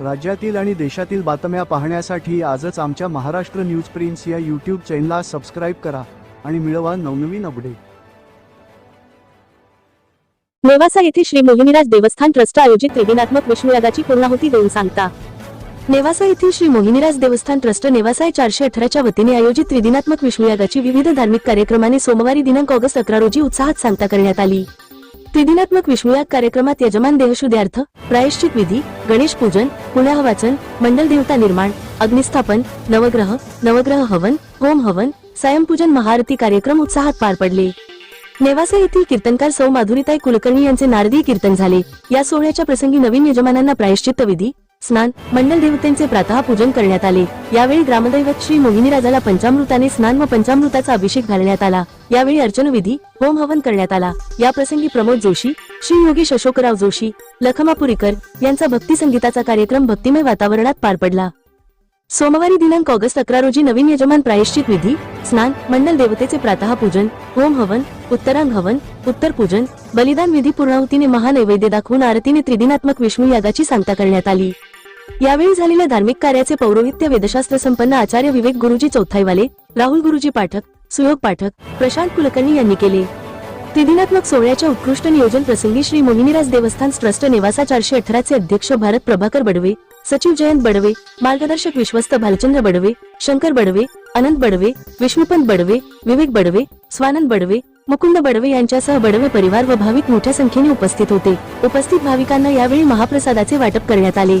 राज्यातील आणि देशातील बातम्या पाहण्यासाठी आजच आमच्या महाराष्ट्र न्यूज प्रिन्स या यूट्यूब चॅनलला सबस्क्राईब करा आणि मिळवा नवनवीन अपडेट. नेवासा येथे श्री मोहिनीराज देवस्थान ट्रस्ट आयोजित त्रिदिनात्मक विष्णुयागाची पूर्णाहुती देऊन सांगता. नेवासा येथील श्री मोहिनीराज देवस्थान ट्रस्ट नेवासा चारशे अठराच्या वतीने आयोजित त्रिदिनात्मक विष्णुयागाची विविध धार्मिक कार्यक्रमाने सोमवारी दिनांक ऑगस्ट अकरा रोजी उत्साहात सांगता करण्यात आली. त्रिदिनात्मक विष्णुयाग कार्यक्रमात यजमान देहशुद्यार्थ प्रायश्चित विधी गणेश पूजन पुण्याहवाचन मंडल देवता निर्माण अग्निस्थापन नवग्रह नवग्रह हवन होम हवन सायंपूजन महाआरती कार्यक्रम उत्साहात पार पडले. नेवासा येथील कीर्तनकार सौ माधुरीताई कुलकर्णी यांचे नारदीय कीर्तन झाले. या सोहळ्याच्या प्रसंगी नवीन यजमानांना प्रायश्चित्त विधी स्नान मंडल देवतेंचे प्रातः पूजन करण्यात आले. यावेळी ग्रामदैवत श्री मोहिनीराजाला पंचामृताने स्नान व पंचामृताचा अभिषेक घालण्यात आला. यावेळी अर्चनविधी होम हवन करण्यात आला. या प्रसंगी प्रमोद जोशी श्री योगेश अशोकराव जोशी लखमापुरीकर यांचा भक्ती संगीताचा कार्यक्रम भक्तिमय वातावरणात पार पडला. सोमवारी दिनांक ऑगस्ट अकरा रोजी नवीन यजमान प्रायश्चित विधी स्नान मंडल देवतेचे प्रातः पूजन होम हवन उत्तरांग हवन उत्तर पूजन बलिदान विधी पूर्णाहुतीने महानैवेद्य दाखवून आरतीने त्रिदिनात्मक विष्णू यागाची सांगता करण्यात आली. यावेळी झालेल्या धार्मिक कार्याचे पौरोहित्य वेदशास्त्र संपन्न आचार्य विवेक गुरुजी चौथाईवाले राहुल गुरुजी पाठक सुयोग पाठक प्रशांत कुलकर्णी यांनी केले. त्रिदिनात्मक सोहळ्याच्या उत्कृष्ट नियोजन प्रसंगी श्री मोहिनीराज देवस्थान ट्रस्ट नेवासा चारशे अठराचे अध्यक्ष भारत प्रभाकर बडवे सचिव जयंत बडवे मार्गदर्शक विश्वस्त भालचंद्र बडवे शंकर बडवे अनंत बडवे विष्णुपंत बडवे विवेक बडवे स्वानंद बडवे मुकुंद बडवे यांच्यासह बडवे परिवार व भाविक मोठ्या संख्येने उपस्थित होते. उपस्थित भाविकांना यावेळी महाप्रसादाचे वाटप करण्यात आले.